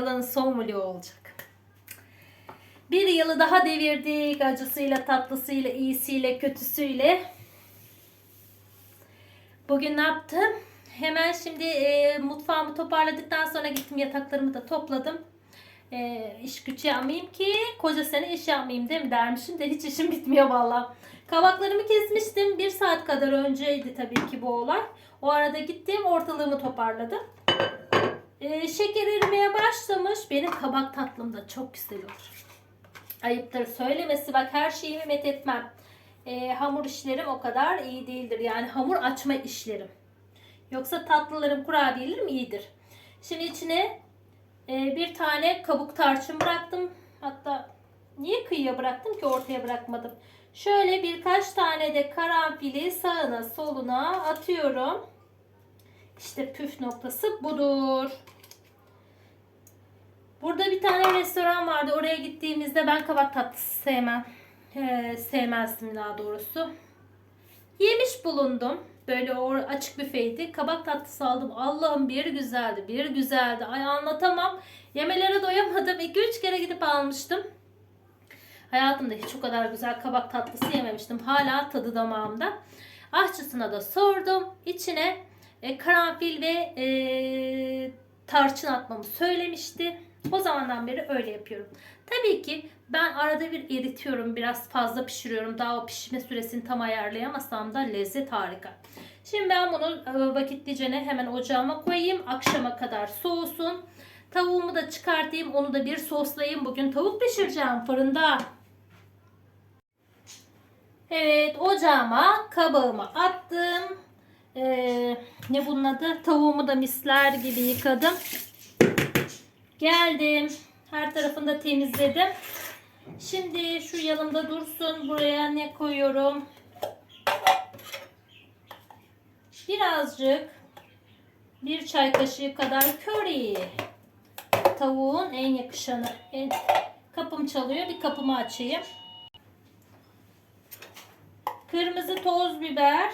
yılın son vlogu olacak. Bir yılı daha devirdik. Acısıyla, tatlısıyla, iyisiyle, kötüsüyle. Bugün ne yaptım? Hemen şimdi e, mutfağımı toparladıktan sonra gittim yataklarımı da topladım. E, iş güç yapmayayım ki koca sene iş yapmayayım değil mi dermişim de hiç işim bitmiyor valla. Kabaklarımı kesmiştim. Bir saat kadar önceydi tabii ki bu olay. O arada gittim ortalığımı toparladım. Ee, şeker erimeye başlamış. Benim kabak tatlım da çok güzel olur. Ayıptır söylemesi. Bak her şeyimi met etmem. Ee, hamur işlerim o kadar iyi değildir. Yani hamur açma işlerim. Yoksa tatlılarım, kurabiyelerim iyidir. Şimdi içine e, bir tane kabuk tarçın bıraktım. Hatta niye kıyıya bıraktım ki ortaya bırakmadım. Şöyle birkaç tane de karanfili sağına soluna atıyorum. İşte püf noktası budur. Burada bir tane restoran vardı. Oraya gittiğimizde ben kabak tatlısı sevmem. Ee, sevmezdim daha doğrusu. Yemiş bulundum. Böyle o açık büfeydi. Kabak tatlısı aldım. Allah'ım bir güzeldi, bir güzeldi. Ay anlatamam. Yemelere doyamadım. 2-3 kere gidip almıştım. Hayatımda hiç o kadar güzel kabak tatlısı yememiştim. Hala tadı damağımda. Aşçısına da sordum. İçine e, karanfil ve e, tarçın atmamı söylemişti. O zamandan beri öyle yapıyorum. Tabii ki ben arada bir eritiyorum. Biraz fazla pişiriyorum. Daha o pişme süresini tam ayarlayamasam da lezzet harika. Şimdi ben bunu e, vakitlicene hemen ocağıma koyayım. Akşama kadar soğusun. Tavuğumu da çıkartayım. Onu da bir soslayayım. Bugün tavuk pişireceğim fırında. Evet ocağıma kabağımı attım. Ee, ne bunun adı? Tavuğumu da misler gibi yıkadım. Geldim. Her tarafını da temizledim. Şimdi şu yanımda dursun. Buraya ne koyuyorum? Birazcık bir çay kaşığı kadar köri. Tavuğun en yakışanı. En, kapım çalıyor. Bir kapımı açayım. Kırmızı toz biber.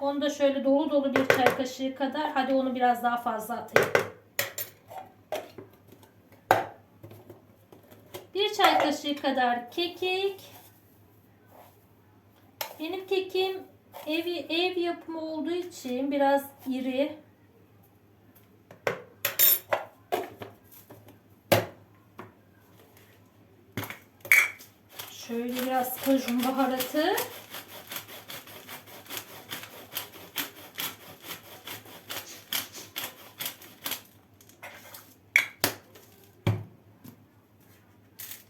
Onu da şöyle dolu dolu bir çay kaşığı kadar. Hadi onu biraz daha fazla atayım. Bir çay kaşığı kadar kekik. Benim kekim ev, ev yapımı olduğu için biraz iri. Şöyle biraz kajun baharatı.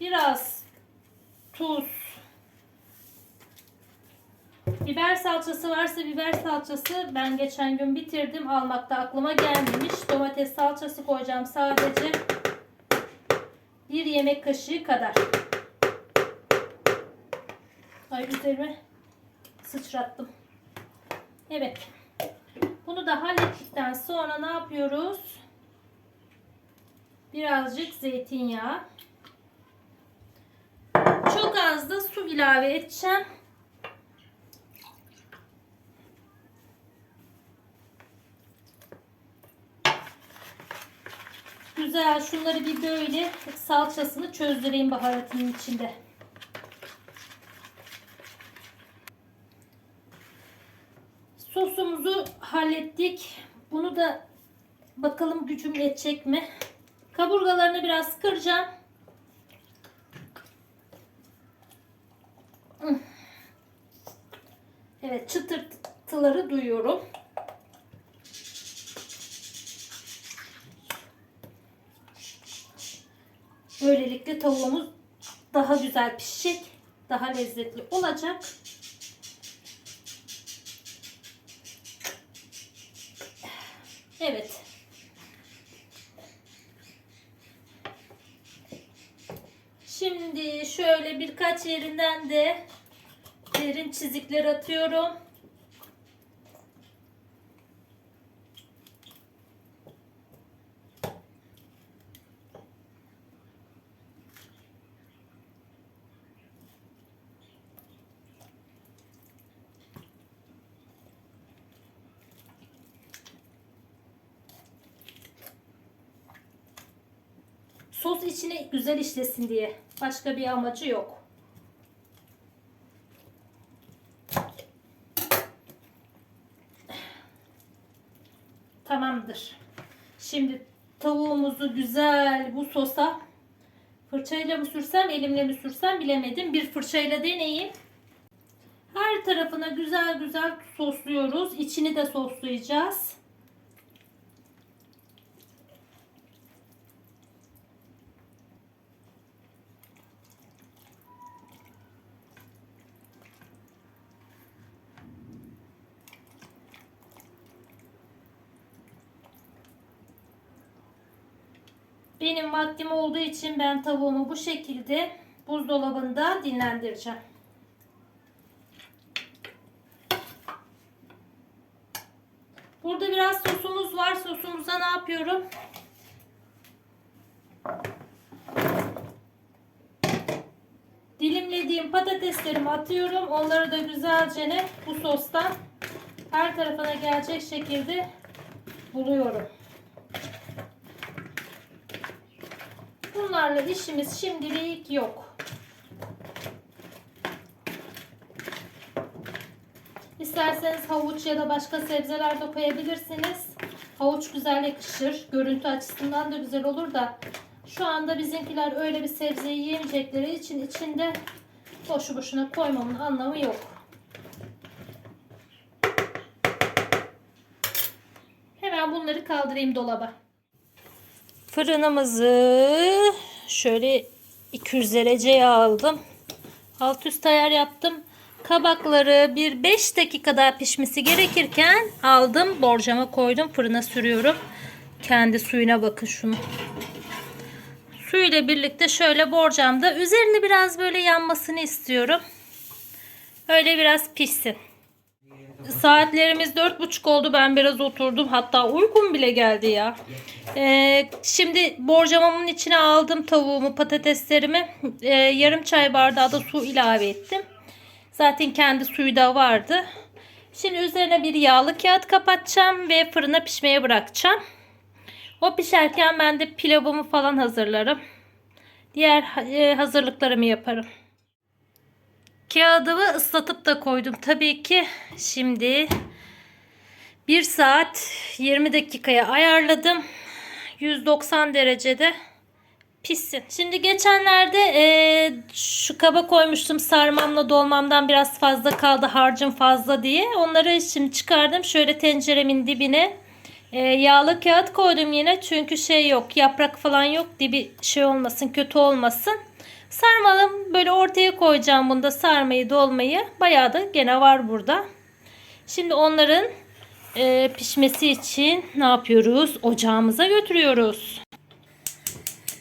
Biraz tuz. Biber salçası varsa biber salçası ben geçen gün bitirdim. Almakta aklıma gelmemiş. Domates salçası koyacağım sadece. Bir yemek kaşığı kadar. Ay üzerime sıçrattım. Evet. Bunu da hallettikten sonra ne yapıyoruz? Birazcık zeytinyağı. Çok az da su ilave edeceğim. Güzel şunları bir böyle salçasını çözdüreyim baharatının içinde. Sosumuzu hallettik. Bunu da bakalım gücüm yetecek mi? Kaburgalarını biraz kıracağım. Evet çıtırtıları duyuyorum. Tavuğumuz daha güzel pişecek. Daha lezzetli olacak. Evet. Şimdi şöyle birkaç yerinden de derin çizikler atıyorum. Sos içine güzel işlesin diye. Başka bir amacı yok. Tamamdır. Şimdi tavuğumuzu güzel bu sosa fırçayla mı sürsem elimle mi sürsem bilemedim. Bir fırçayla deneyeyim. Her tarafına güzel güzel sosluyoruz. İçini de soslayacağız. Benim vaktim olduğu için ben tavuğumu bu şekilde buzdolabında dinlendireceğim. Burada biraz sosumuz var. Sosumuza ne yapıyorum? Dilimlediğim patateslerimi atıyorum. Onları da güzelce ne bu sostan her tarafına gelecek şekilde buluyorum. Bunlarla işimiz şimdilik yok. İsterseniz havuç ya da başka sebzeler de koyabilirsiniz. Havuç güzel yakışır. Görüntü açısından da güzel olur da şu anda bizimkiler öyle bir sebzeyi yiyemeyecekleri için içinde boşu boşuna koymamın anlamı yok. Hemen bunları kaldırayım dolaba. Fırınımızı şöyle 200 dereceye aldım. Alt üst ayar yaptım. Kabakları bir 5 dakika daha pişmesi gerekirken aldım. Borcama koydum. Fırına sürüyorum. Kendi suyuna bakın şunu. Suyla birlikte şöyle borcamda üzerini biraz böyle yanmasını istiyorum. Öyle biraz pişsin. Saatlerimiz dört buçuk oldu. Ben biraz oturdum. Hatta uykum bile geldi ya. Ee, şimdi borcamamın içine aldım tavuğumu, patateslerimi. Ee, yarım çay bardağı da su ilave ettim. Zaten kendi suyu da vardı. Şimdi üzerine bir yağlı kağıt kapatacağım ve fırına pişmeye bırakacağım. O pişerken ben de pilavımı falan hazırlarım. Diğer e, hazırlıklarımı yaparım. Kağıdımı ıslatıp da koydum. Tabii ki şimdi 1 saat 20 dakikaya ayarladım. 190 derecede pişsin. Şimdi geçenlerde e, şu kaba koymuştum sarmamla dolmamdan biraz fazla kaldı harcım fazla diye. Onları şimdi çıkardım. Şöyle tenceremin dibine e, yağlı kağıt koydum yine. Çünkü şey yok yaprak falan yok. Dibi şey olmasın kötü olmasın. Sarmalım böyle ortaya koyacağım bunda sarmayı dolmayı. Bayağı da gene var burada. Şimdi onların e, pişmesi için ne yapıyoruz? Ocağımıza götürüyoruz.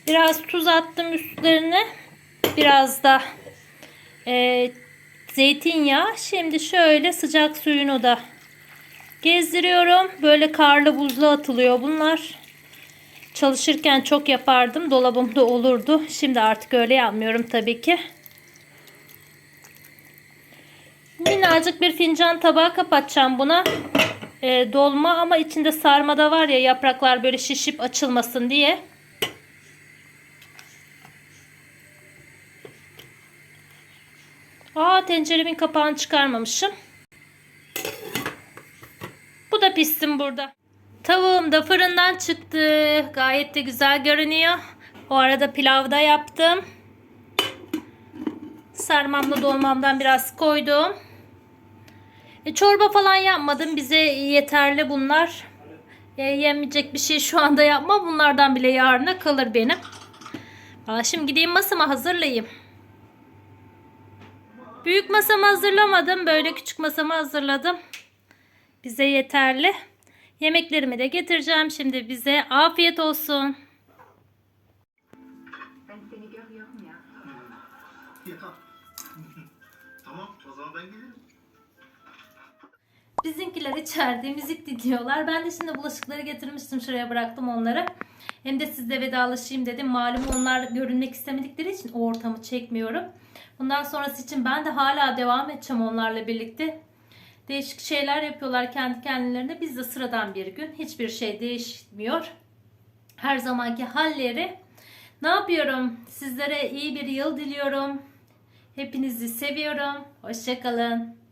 Biraz tuz attım üstlerine. Biraz da e, zeytinyağı. Şimdi şöyle sıcak suyunu da gezdiriyorum. Böyle karlı buzlu atılıyor bunlar. Çalışırken çok yapardım. Dolabımda olurdu. Şimdi artık öyle yapmıyorum tabii ki. Minnacık bir fincan tabağı kapatacağım buna. E, dolma ama içinde sarma da var ya yapraklar böyle şişip açılmasın diye. Aa tenceremin kapağını çıkarmamışım. Bu da pişsin burada. Tavuğum da fırından çıktı. Gayet de güzel görünüyor. O arada pilav da yaptım. Sarmamla dolmamdan biraz koydum. E, çorba falan yapmadım. Bize yeterli bunlar. E, yemeyecek bir şey şu anda yapma. Bunlardan bile yarına kalır benim. Aa, şimdi gideyim masama hazırlayayım. Büyük masamı hazırlamadım. Böyle küçük masamı hazırladım. Bize yeterli. Yemeklerimi de getireceğim şimdi bize. Afiyet olsun. Ben seni görüyorum ya. Ya. tamam o zaman ben gelirim. Bizimkiler içeride müzik dinliyorlar. Ben de şimdi bulaşıkları getirmiştim. Şuraya bıraktım onları. Hem de sizle vedalaşayım dedim. Malum onlar görünmek istemedikleri için o ortamı çekmiyorum. Bundan sonrası için ben de hala devam edeceğim onlarla birlikte. Değişik şeyler yapıyorlar kendi kendilerine. Biz de sıradan bir gün. Hiçbir şey değişmiyor. Her zamanki halleri. Ne yapıyorum? Sizlere iyi bir yıl diliyorum. Hepinizi seviyorum. Hoşçakalın.